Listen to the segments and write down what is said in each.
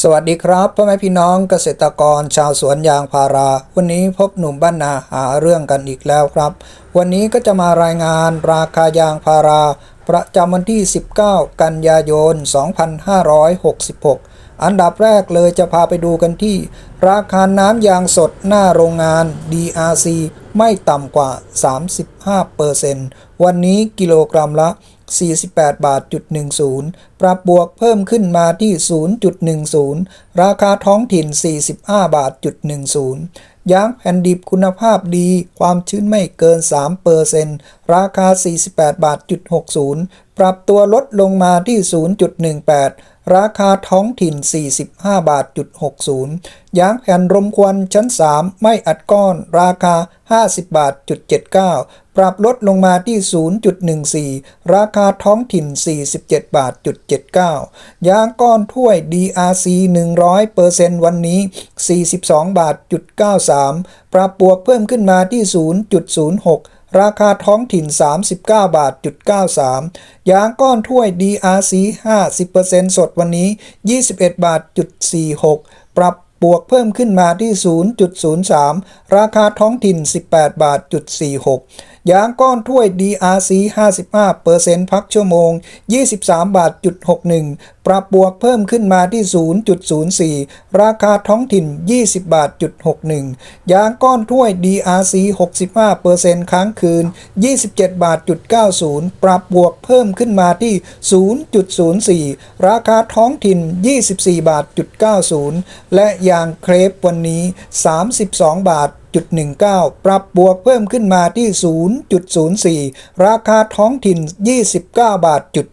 สวัสดีครับพ่อแม่พี่น้องเกษตรกรชาวสวนยางพารา วันนี้พบหนุ่มบ้านนาหาเรื่องกันอีกแล้วครับ วันนี้ก็จะมารายงานราคายางพารา ประจำวันที่ 19 กันยายน 2566 อันดับแรกเลยจะพาไปดูกันที่ ราคาน้ำยางสดหน้าโรงงาน DRC ไม่ต่ำกว่า 35%วันนี้กิโลกรัมละ 48 บาทจุด10 ปรับบวกเพิ่มขึ้นมาที่ 0.10 ราคาท้องถิ่น 45 บาทจุด10 ยางแผ่นดิบคุณภาพดี ความชื้นไม่เกิน 3%ราคา 48 บาทจุด60 ปรับตัวลดลงมาที่ 0.18 ราคาท้องถิ่น 45 บาทจุด60 ยางแผ่นรมควันชั้น 3 ไม่อัดก้อน ราคา 50 บาทจุด79 ปรับลดลงมาที่ 0.14 ราคาท้องถิ่น 47 บาทจุด79 ยางก้อนถ้วย DRC 100%วันนี้ 42 บาทจุด93 ปรับบวกเพิ่มขึ้นมาที่ 0.06ราคาท้องถิ่น 39 บาทจุด93 ยางก้อนถ้วย DRC 50%สดวันนี้ 21 บาทจุด46 ปรับบวกเพิ่มขึ้นมาที่ 0.03 ราคาท้องถิ่น 18 บาทจุด46ยางก้อนถ้วย DRC 55%พักชั่วโมง 23 บาทจุด61 ปรับบวกเพิ่มขึ้นมาที่ 0.04 ราคาท้องถิ่น 20 บาทจุด61 ยางก้อนถ้วย DRC 65%ค้างคืน 27 บาทจุด90 ปรับบวกเพิ่มขึ้นมาที่ 0.04 ราคาท้องถิ่น 24 บาทจุด90 และยางเครปวันนี้ 32 บาท 0.19 ปรับบวกเพิ่มขึ้นมาที่ 0.04 ราคาท้องถิ่น 29 บาทจุด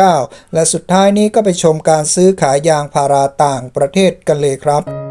19 และสุดท้ายนี้ก็ไปชมการซื้อขายยางพาราต่างประเทศกันเลยครับ